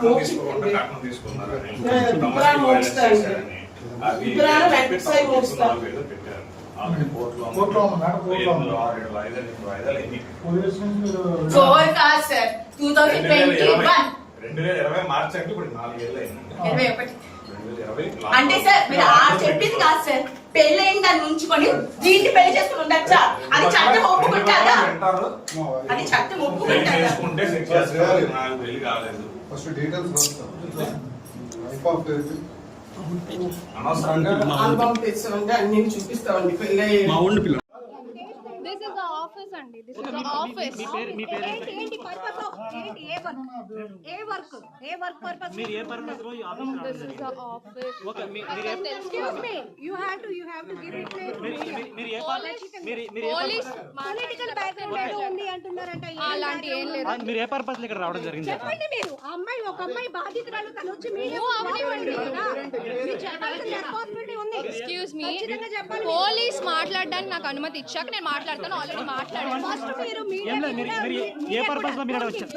కట్నం తీసుకోకుండా కట్నం తీసుకున్నారని చేశారని, అవి పెట్టారు. ఆల్రెడీ కోర్టులో. కోర్టులో ఆరు, వాయిదాలు, వాయిదాలు ఫోర్ కాదు సార్ టూ థౌసండ్ రెండు వేల ట్వంటీ ఇరవై- వన్ రెండు వేల ఇరవై మార్చి అంటే ఇప్పుడు నాలుగేళ్ళు అయింది. ఇరవై ఒకటి. రెండు వేల ఇరవై అంటే సార్ మీరు ఆ చెప్పింది కాదు సార్ పెళ్ళైన దాన్ని ఉంచుకొని దీన్ని పెళ్ళి చేసుకుని ఉండొచ్చా? అది చట్టం ఒప్పుకుంటారా? వింటారు. అది చట్టం పెళ్ళి ఒప్పుకుంటారా? చేసుకుంటే నాకు పెళ్ళి కాలేదు. ఫస్ట్ డీటెయిల్స్ రాస్తాం. వైఫ్ ఆఫ్ అనవసరంగా ఆల్బమ్ అన్ని చూపిస్తామండి పెళ్ళి దిస్ ఇస్ ద ఆఫీస్ అండి. దిస్ ఇస్ ద ఆఫీస్ ఏంటి ఏంటి పర్పస్ ఆఫ్ ఏంటి ఏ వర్క్ ఏ వర్క్ ఏ వర్క్ పర్పస్ మీరు ఏ పర్పస్లో office this is the office okay మీరు ఏ excuse me you have to you have to give it మీరు ఏ పార్టీ మీరు మీరు ఏ పొలిటికల్ బ్యాక్గ్రౌండ్ ఏదో ఉంది అంటున్నారంట. అలాంటి ఏం లేదు. పర్పస్ మీరు ఏ పర్పస్ ఇక్కడ రావడం జరిగింది? చెప్పండి మీరు. ఆ అమ్మాయి ఒక అమ్మాయి బాధితురాలు తను వచ్చి మీడియా అవనివ్వండి. మీరు చెప్పాల్సిన రెస్పాన్సిబిలిటీ ఉంది. ఎక్స్క్యూజ్ మీ పోలీస్ మాట్లాడడానికి నాకు అనుమతి ఇచ్చాక నేను మాట్లాడతాను ఆల్రెడీ మాట్లాడాను. ఫస్ట్ మీరు మీరు మీరు ఏ పర్పస్లో మీరు వచ్చారు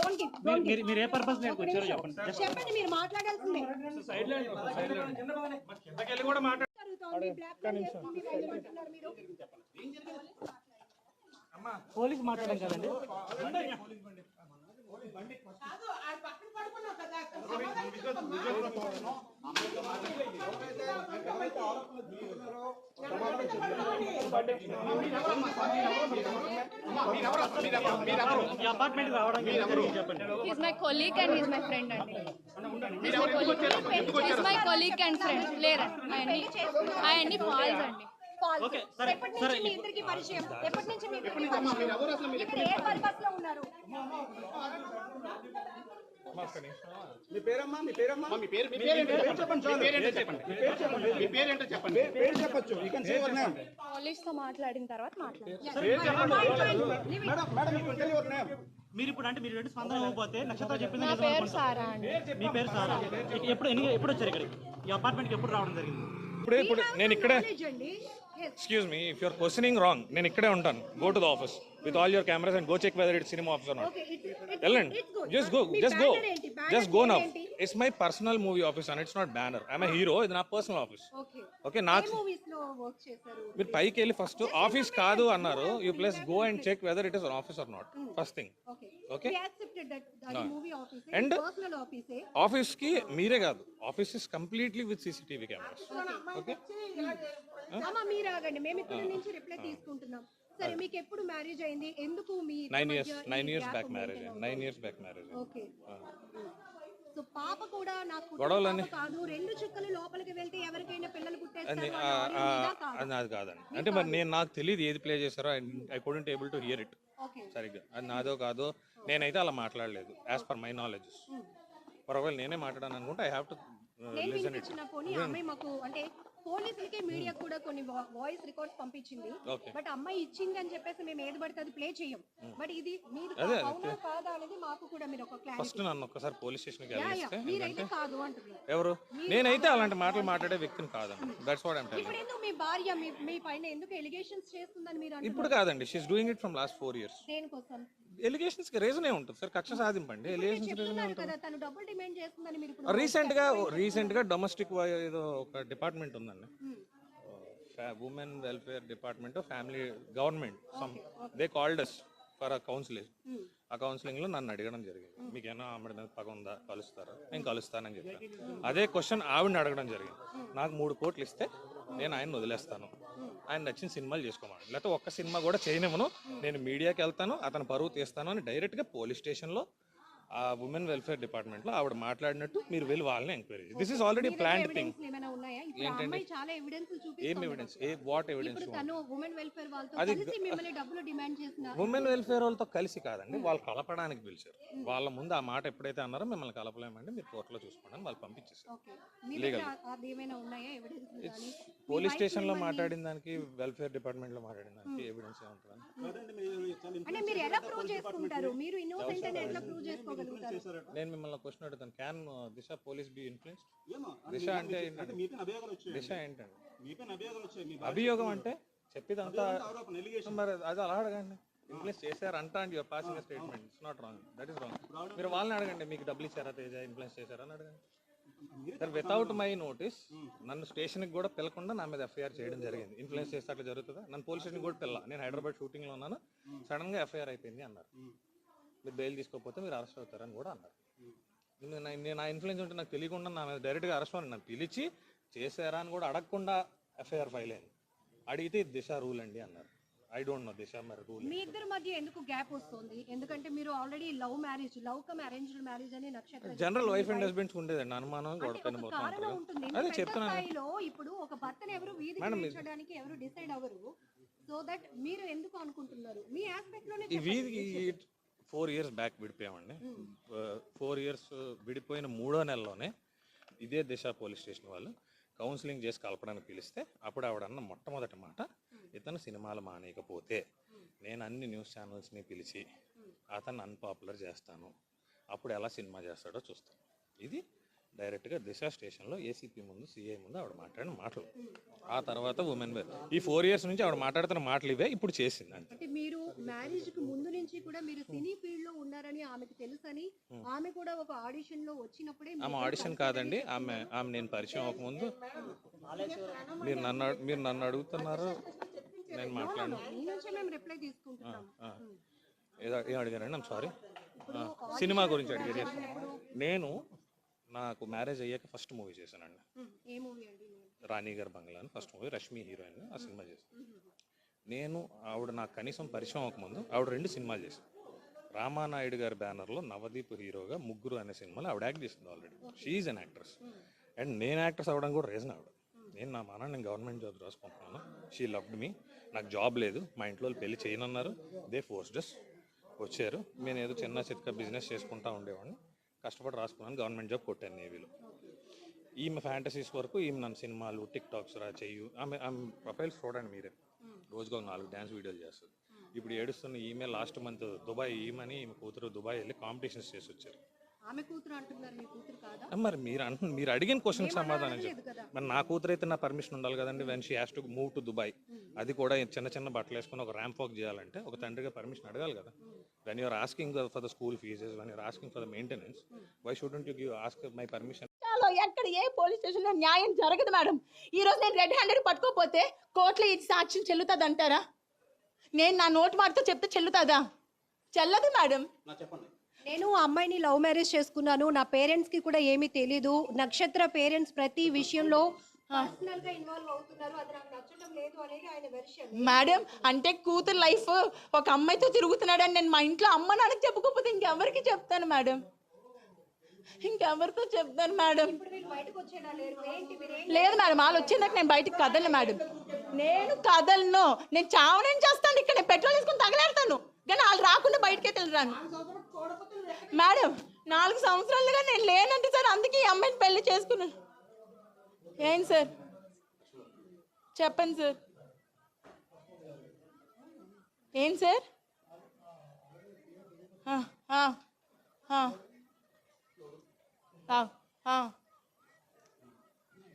మీరు- మీరు ఏ పర్పస్లో వచ్చారో చెప్పండి. చెప్పండి మీరు మాట్లాడాల్సిందే. జరుగుతోంది, blackmail చేస్తుంది, వెళ్ళమంటున్నారు మీరు. పోలీస్ మాట్లాడడం కదండి. ఈ అపార్ట్మెంట్ రావడానికి చెప్పండి he's my colleague and. He's my friend అండి he's my colleague and friend లేరండి ఫాల్స్ అండి. False. ఓకే, సరే, ఎప్పటి నుంచి మీ ఇద్దరికి పరిచయం? ఎప్పటి నుంచి మీ ఇద్దరికి పరిచయం? ఇక్కడ ఏ పర్పస్లో ఉన్నారు? మీ పేరమ్మా మీ పేరమ్మా? మీ పేరు మీ పేరు ఏంటో చెప్పండి. చాలు. మీ పేరు చెప్పండి. మీ పేరు ఏంటో చెప్పండి. పేరు చెప్పొచ్చు. You can say your name పోలీస్తో మాట్లాడిన తర్వాత మాట్లాడతాను madam madam you can tell your name మీరు ఇప్పుడు అంటే మీరు రెండు స్పందన ఇవ్వకపోతే నక్షత్రం చెప్పింది నా పేరు. సారా అండి. మీ పేరు సారా? ఎప్పుడు ఎన్ని ఎప్పుడు వచ్చారు ఇక్కడికి? ఈ అపార్ట్మెంట్కి ఎప్పుడు రావడం జరిగింది? ఇప్పుడే ఇప్పుడు నేను ఇక్కడే. Excuse me if you're questioning wrong నేను ఇక్కడే ఉంటాను. Go to the office with all your cameras and go check whether it cinema office not వెళ్ళండి. Just go just go just go now? It's my personal movie office and it's not banner I'm hero ఇది నా personal office Okay. Okay నాకు మీరు పైకి వెళ్ళి first office కాదు అన్నారు. You please go and check whether it is office or not first thing okay Okay. We accepted that అది movie ఆఫీస్కి మీరే కాదు. Office is completely with CCTV cameras okay మీరు ఆగండి. మేము ఇక్కడ నుంచి రిప్లై తీసుకుంటున్నాం. సరే మీకు ఎప్పుడు మ్యారేజ్ అయింది? ఎందుకు మీ nine years nine years back marriage nine years back marriage okay. So పాప కూడా నాకు పాప కాదు. రెండు చుక్కలు లోపలికి వెళ్తే ఎవరికైనా పిల్లలు పుట్టేస్తారు. అది కాదండి. అంటే మరి నేను నాకు తెలియదు ఏది ప్లే చేశారో. I couldn't able to hear it okay. సరిగ్గా. అది నాదో కాదో నేనైతే అలా మాట్లాడలేదు యాజ్ పర్ మై నాలెడ్జ్ ఒకవేళ నేనే మాట్లాడాను అనుకుంటే I have to listen it అంటే పోలీసులకి మీడియా కూడా కొన్ని వాయిస్ రికార్డ్స్ పంపించింది. బట్ అమ్మాయి ఇచ్చింది అని చెప్పేసి మేము ఏది పడితే అది ప్లే చేయం. బట్ ఇది మీరు అవునా కాదా అనేది మాకు కూడా మీరు ఒక ఫస్ట్ క్లారిటీ నన్ను ఒక్కసారి పోలీస్ యా వెళ్ళిస్తే మీరైతే కాదు అంటున్నారు. ఎవరు? నేనైతే అలాంటి మాటలు మాట్లాడే వ్యక్తిని కాదండి. దట్స్ వాట్ ఐమ్ ఇప్పుడు భార్య మీ మీ పైన ఎందుకు ఎలిగేషన్స్ చేస్తుందని మీరు ఇప్పుడు అంటున్నారు కాదండి she's doing it from last four years దేనికోసం? ఎలిగేషన్స్కి రీజన్ ఏ ఉంటుంది సార్? కక్ష సాధింపండి. ఎలిగేషన్స్ రీజన్ చెప్తున్నారు కదా తను డబ్బులు డిమాండ్ చేస్తుందని మీరు ఇప్పుడు రీసెంట్గా రీసెంట్గా డొమెస్టిక్ ఏదో ఒక డిపార్ట్మెంట్ ఉందండి. Women welfare department family government some they called us for a counselling ఆ కౌన్సిలింగ్లో నన్ను అడగడం జరిగింది. మీకేనా ఆమె మీద పగ ఉందా? కలుస్తారా? నేను కలుస్తానని చెప్పాను. అదే క్వశ్చన్ ఆవిడని అడగడం జరిగింది. నాకు మూడు కోట్లు ఇస్తే నేను ఆయన వదిలేస్తాను. ఆయన నచ్చిన సినిమాలు చేసుకోమని. లేకపోతే ఒక్క సినిమా కూడా చేయనివ్వను. నేను మీడియాకి వెళ్తాను అతను పరువు తీస్తాను అని డైరెక్ట్గా పోలీస్ స్టేషన్లో ఆ ఉమెన్ వెల్ఫేర్ డిపార్ట్మెంట్లో ఆవిడ మాట్లాడినట్టు మీరు వెళ్ళి వాళ్ళని enquiry this is already planned thing evidence ఏం ఎవిడెన్స్ ఏ వాట్ ఎవిడెన్స్ ఇప్పుడు తను ఉమెన్ వెల్ఫేర్ వాళ్ళతో అది ఉమెన్ వెల్ఫేర్ వాళ్ళతో కలిసి కాదండి వాళ్ళు కలపడానికి పిలిచారు. వాళ్ళ ముందు ఆ మాట ఎప్పుడైతే అన్నారో మిమ్మల్ని కలపలేమండి మీరు కోర్టులో చూసుకోండి అని వాళ్ళు ఎవిడెన్స్ కానీ పోలీస్ స్టేషన్లో మాట్లాడిన దానికి వెల్ఫేర్ డిపార్ట్మెంట్లో మాట్లాడిన దానికి ఎవిడెన్స్ ఏముంటుంది అంటే మీరు ఎలా ప్రూవ్ చేసుకుంటారు? మీరు ఇన్నోసెంట్ అని ఎట్లా ప్రూవ్ చేసుకోగలుగుతారు నేను మిమ్మల్ని క్వశ్చన్ అడుగుతాను. Can Disha police be influence Disha అంటే దిశ ఏంటండి? అభియోగం అంటే చెప్పేదంతా మరి అది అలా అడగండి. ఇన్ఫ్లుయెన్స్ చేశారంట and your passing statement it's not wrong that is wrong మీరు వాళ్ళని అడగండి. మీకు డబ్బులు ఇచ్చారా తేజ? ఇన్ఫ్లుయెన్స్ చేశారా అని అడగండి. సార్ వితౌట్ మై నోటీస్ నన్ను స్టేషన్కి కూడా పిలకుండా నా మీద ఎఫ్ఐఆర్ చేయడం జరిగింది. ఇన్ఫ్లుయెన్స్ చేస్తే అట్లా జరుగుతుందా? నన్ను పోలీస్ స్టేషన్ కూడా పిల్ల. నేను హైదరాబాద్ షూటింగ్లో ఉన్నాను. సడన్గా ఎఫ్ఐఆర్ అయిపోయింది అన్నారు. మీరు బెయిల్ తీసుకోకపోతే మీరు అరెస్ట్ అవుతారని కూడా అన్నారు. నేను నా- ఇన్ఫ్లుయెన్స్ ఉంటే నాకు తెలియకుండా నా మీద డైరెక్ట్గా అరెస్ట్ అని నన్ను పిలిచి చేశారా అని కూడా అడగకుండా ఎఫ్ఐఆర్ ఫైల్ అయింది. అడిగితే దిశ రూల్ అండి అన్నారు. ఐ డోంట్ నో దిశ మరి రూల్ మీ ఇద్దరి మధ్య ఎందుకు గ్యాప్ వస్తుంది? ఎందుకంటే మీరు already love marriage love come arranged marriage అని నక్షత్రం జనరల్ వైఫ్ అండ్ హస్బెండ్స్ ఉండేదండి అనుమానం గొడవని ఒక పోతా కారణం ఉంటారు ఉంటుంది. అదే ఇంత పెద్ద చెప్తున్నాను ఇప్పుడు ఒక భర్తను ఎవరు వీధికి ఇది- తీర్చడానికి ఎవరు డిసైడ్ అవ్వరు. సో దట్ మీరు ఎందుకు అనుకుంటున్నారు? మీ ఆస్పెక్ట్లోనే. వీధికి ఫోర్ ఇయర్స్ బ్యాక్ విడిపోయామండి. ఫోర్ ఇయర్స్ విడిపోయిన మూడో నెలలోనే ఇదే దిశ పోలీస్ స్టేషన్ వాళ్ళు కౌన్సిలింగ్ చేసి కలపడానికి పిలిస్తే అప్పుడు ఆవిడ అన్న మొట్టమొదటి మాట ఇతను సినిమాలు మానేయకపోతే నేను అన్ని న్యూస్ ఛానల్స్ని పిలిచి అతన్ని అన్పాపులర్ చేస్తాను. అప్పుడు ఎలా సినిమా చేస్తాడో చూస్తాను ఇది డైరెక్ట్గా దిశ స్టేషన్లో ఏసీపీ ముందు సిఐ ముందు ఆవిడ మాట్లాడిన మాటలు. ఆ తర్వాత ఉమెన్ ఈ ఫోర్ ఇయర్స్ నుంచి ఆవిడ మాట్లాడుతున్న మాటలు ఇవే ఇప్పుడు చేసింది అంటే మీరు మ్యారేజ్కి ముందు నుంచి కూడా మీరు సినీ ఫీల్డ్లో ఉన్నారని ఆమెకు తెలుసని ఆమె కూడా ఒక ఆడిషన్లో వచ్చినప్పుడే ఆమె ఆడిషన్ కాదండి ఆమె ఆమె నేను పరిచయం అవ్వకముందు మీరు నన్ను మీరు నన్ను అడుగుతున్నారు నేను మాట్లాడిన. ఏదో ఏం అడిగారండి? ఐమ్ సారీ సినిమా గురించి అడిగారు. నేను నాకు మ్యారేజ్ అయ్యాక ఫస్ట్ మూవీ చేశానండి. ఉమ్, ఏ మూవీ అండి రాణి గారి బంగ్లా అని ఫస్ట్ మూవీ రష్మి హీరోయిన్ ఆ సినిమా చేశాను. నేను ఆవిడ నాకు కనీసం పరిచయం అవ్వకముందు ఆవిడ రెండు సినిమాలు చేశాను. రామానాయుడు గారి బ్యానర్లో నవదీప్ హీరోగా ముగ్గురు అనే సినిమాలో ఆవిడ యాక్ట్ చేసింది already she's an actress and నేను యాక్ట్రెస్ అవ్వడం కూడా రీజన్ ఆవిడ. నేను నా మన నేను గవర్నమెంట్ జాబ్ రాసుకుంటున్నాను. షీ లవ్డ్ మీ నాకు జాబ్ లేదు. మా ఇంట్లో వాళ్ళు పెళ్ళి చేయనన్నారు. దే ఫోర్స్డస్ వచ్చారు. నేను ఏదో చిన్న చిత్క బిజినెస్ చేసుకుంటా ఉండేవాడిని. కష్టపడి రాసుకున్నాను గవర్నమెంట్ జాబ్ కొట్టాను నేవీలో. ఈమె ఫ్యాంటసీస్ వరకు ఈమె నన్ను సినిమాలు టిక్ టాక్స్ రా చెయ్యు. ఆమె ఆమె ప్రొఫైల్స్ చూడండి మీరే. ఒక నాలుగు డ్యాన్స్ వీడియోలు చేస్తుంది. ఇప్పుడు ఏడుస్తున్న ఈమె లాస్ట్ మంత్ దుబాయ్ ఈమెని ఈమె కూతురు దుబాయ్ వెళ్ళి కాంపిటీషన్స్ చేసి వచ్చారు. ఆమె కూతురు అంటున్నారు మీ కూతురు కాదా? ఆ, మరి మీరు అంటు మీరు అడిగిన క్వశ్చన్ సమాధానం చెప్పు. మరి నా కూతురు అయితే నా పర్మిషన్ ఉండాలి కదండి when she has to move to Dubai అది కూడా చిన్న చిన్న బట్టలు వేసుకుని ఒక ర్యాంప్ వాక్ చేయాలంటే ఒక తండ్రిగా పర్మిషన్ అడగాలి కదా. When you're asking for the school fees when you're asking for the maintenance why shouldn't you give ask my పర్మిషన్లో ఎక్కడ ఏ పోలీస్ స్టేషన్లో న్యాయం జరగదు మేడం. ఈ రోజు నేను రెడ్ హ్యాండెడ్ పట్టుకోపోతే కోర్టులో ఇది సాక్ష్యం చెల్లుతుంది అంటారా నేను నా నోటి మాటతో చెప్తే చెల్లుతుందా? చెల్లదు మేడం. చెప్పండి. నేను అమ్మాయిని లవ్ మ్యారేజ్ చేసుకున్నాను. నా పేరెంట్స్కి కూడా ఏమీ తెలీదు. నక్షత్ర పేరెంట్స్ ప్రతి విషయంలో మేడం అంటే కూతురు లైఫ్ ఒక అమ్మాయితో తిరుగుతున్నాడని నేను మా ఇంట్లో అమ్మ నాన్నకి చెప్పుకోకపోతే ఇంకెవరికి చెప్తాను మేడం ఇంకెవరితో చెప్తాను మేడం? లేదు మేడం వాళ్ళు వచ్చిందాక నేను బయటికి కదలను మేడం నేను కదలను. నేను చావనేం చేస్తాను ఇక్కడ? నేను పెట్రోల్ వేసుకుని తగలేడతాను కానీ వాళ్ళు రాకుండా బయటకే వెళ్ళరాను. మేడం నాలుగు సంవత్సరాలుగా నేను లేనంటే సార్ అందుకే ఈ అమ్మాయిని పెళ్ళి చేసుకున్నాను. ఏంటి సార్? చెప్పండి సార్. ఏం సార్?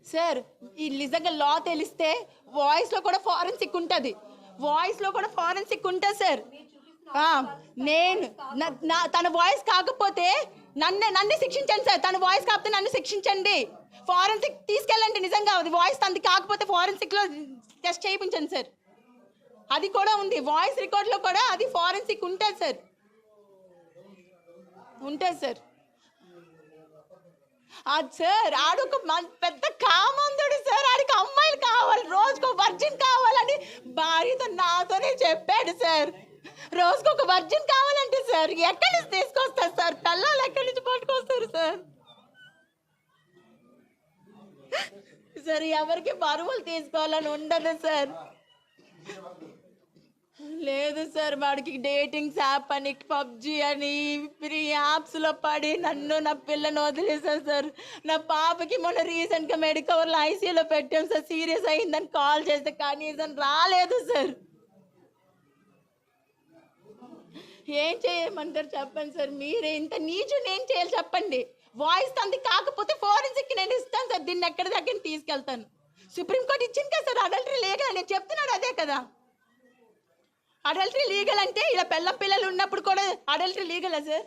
సార్ ఈ నిజంగా లా తెలిస్తే వాయిస్లో కూడా ఫారెన్సిక్ ఉంటుంది. వాయిస్లో కూడా ఫారెన్సిక్ ఉంటుంది సార్. నేను నా- నా తన వాయిస్ కాకపోతే నన్ను నన్ను శిక్షించండి సార్. తన వాయిస్ కాకపోతే నన్ను శిక్షించండి. ఫారెన్సిక్ తీసుకెళ్ళండి నిజంగా. అది వాయిస్ తనది కాకపోతే ఫారెన్సిక్లో టెస్ట్ చేయించండి సార్. అది కూడా ఉంది. వాయిస్ రికార్డ్లో కూడా అది ఫారెన్సిక్ ఉంటుంది సార్. ఉంటుంది సార్. అది సార్ ఆడొక మన్- పెద్ద కామందుడు సార్. ఆడికి అమ్మాయిలు కావాలి రోజుకు వర్జిన్ కావాలని భార్యతో నాతోనే చెప్పాడు సార్. రోజుకు ఒక వర్జిన్ కావాలంటే సార్ ఎక్కడి నుంచి తీసుకొస్తారు సార్? పిల్లలు ఎక్కడి నుంచి పట్టుకొస్తారు సార్? సార్ ఎవరికి బరువులు తీసుకోవాలని ఉండదు సార్. లేదు సార్ వాడికి డేటింగ్స్ యాప్ అని పబ్జి అని ఫ్రీ యాప్స్లో పడి నన్ను నా పిల్లను వదిలేసాను సార్. నా పాపకి మొన్న రీసెంట్గా మెడికవర్ ఐసీయూలో పెట్టాం సార్. సీరియస్ అయిందని కాల్ చేస్తే కనీసం రాలేదు సార్. ఏం చేయమంటారు చెప్పండి సార్? మీరే ఇంత నీచుని ఏం చేయాలి చెప్పండి? వాయిస్ తంది కాకపోతే ఫోరెన్సిక్ నేను ఇస్తాను సార్. దీన్ని ఎక్కడి దగ్గర తీసుకెళ్తాను? సుప్రీంకోర్టు ఇచ్చింది కదా సార్. అడల్టరీ లీగల్ నేను చెప్తున్నాడు అదే కదా. అడల్టరీ లీగల్ అంటే ఇలా పెళ్ళం పిల్లలు ఉన్నప్పుడు కూడా అడల్టరీ లీగలా సార్?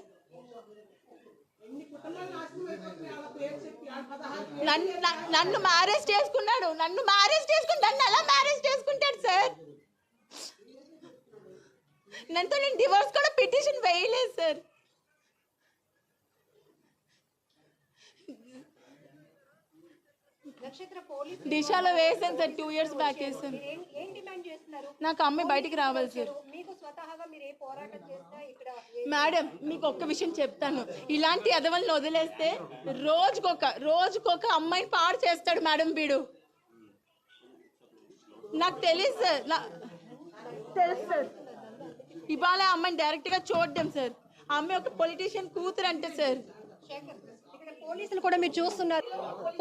నన్ను నన్ను- మ్యారేజ్ చేసుకున్నాడు. నన్ను మ్యారేజ్ చేసుకుని నన్ను ఎలా మ్యారేజ్ చేసుకుంటాడు సార్ నన్నుతో నేను డివోర్స్ కూడా పిటిషన్ వేయలేదు సార్. దిశాలో వేసాను సార్ టూ ఇయర్స్ బ్యాక్ వేసాను. ఏం ఏం డిమాండ్ చేస్తున్నారు? నాకు అమ్మాయి బయటికి రావాలి సార్. మీకు స్వతహాగా మీరు ఏ పోరాటం చేసినా ఇక్కడ ఏ- మేడం మీకు ఒక్క విషయం చెప్తాను. ఇలాంటి అదవల్ని వదిలేస్తే రోజుకొక రోజుకొక అమ్మాయిని పాడు చేస్తాడు మేడం వీడు. నాకు తెలియదు సార్. నా- తెలుసు సార్. ఇవాళ అమ్మాయిని డైరెక్ట్గా చూడడం సార్. ఆ అమ్మాయి ఒక పొలిటీషియన్ కూతురు అంటే సార్. పోలీసులు కూడా మీరు చూస్తున్నారు.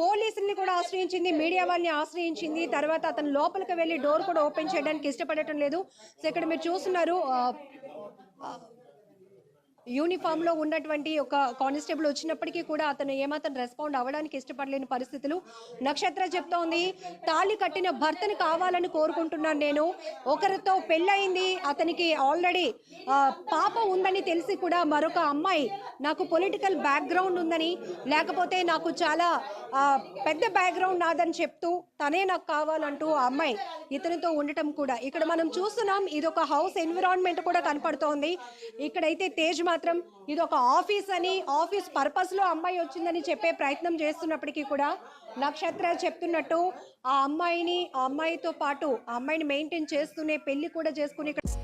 పోలీసుల్ని కూడా ఆశ్రయించింది మీడియా వాళ్ళని ఆశ్రయించింది. తర్వాత అతను లోపలికి వెళ్ళి డోర్ కూడా ఓపెన్ చేయడానికి ఇష్టపడటం లేదు. సో ఇక్కడ మీరు చూస్తున్నారు యూనిఫామ్లో ఉన్నటువంటి ఒక కానిస్టేబుల్ వచ్చినప్పటికీ కూడా అతను ఏమాత్రం రెస్పాండ్ అవ్వడానికి ఇష్టపడలేని పరిస్థితులు నక్షత్ర చెప్తోంది. తాళి కట్టిన భర్తను కావాలని కోరుకుంటున్నాను నేను. ఒకరితో పెళ్ళయింది. అతనికి ఆల్రెడీ పాప ఉందని తెలిసి కూడా మరొక అమ్మాయి నాకు పొలిటికల్ బ్యాక్గ్రౌండ్ ఉందని లేకపోతే నాకు చాలా పెద్ద బ్యాక్గ్రౌండ్ నాదని చెప్తూ తనే నాకు కావాలంటూ ఆ అమ్మాయి ఇతనితో ఉండటం కూడా. ఇక్కడ మనం చూస్తున్నాం ఇది ఒక హౌస్ ఎన్విరాన్మెంట్ కూడా కనపడుతోంది. ఇక్కడైతే తేజ్ మాత్రం ఇది ఒక ఆఫీస్ అని ఆఫీస్ పర్పస్లో అమ్మాయి వచ్చిందని చెప్పే ప్రయత్నం చేస్తున్నప్పటికీ కూడా నక్షత్ర చెప్తున్నట్టు ఆ అమ్మాయిని ఆ అమ్మాయితో పాటు ఆ అమ్మాయిని మెయింటైన్ చేస్తూనే పెళ్ళి కూడా చేసుకుని ఇక్కడ